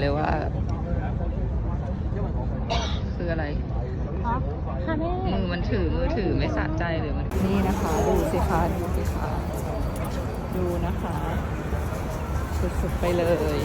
เลยว่า คืออะไรค่ะแม่มือมันถือมือถือไม่สะใจเลยมัน นี่นะคะ ดูสิคะดูสิคะดูนะคะ สุดๆไปเลย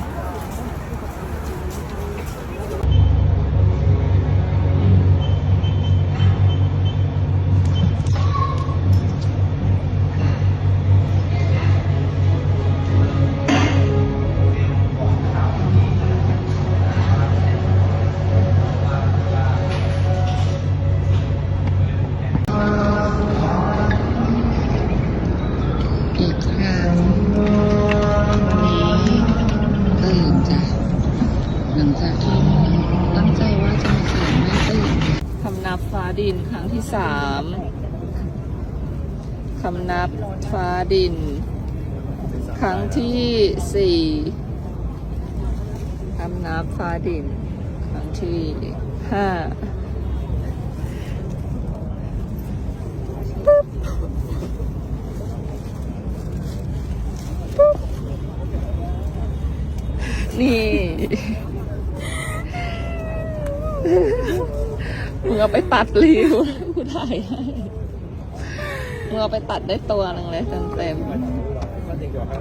ฟ้าดินครั้งที่สามคำนับฟ้าดิน ครั้งที่สี่คำนับฟ้าดิน ครั้งที่ห้านี่ มึงเอาไปตัดรีวกูถ่ายให้มึงเอาไปตัดได้ตัวหนึงเลยเต็มๆ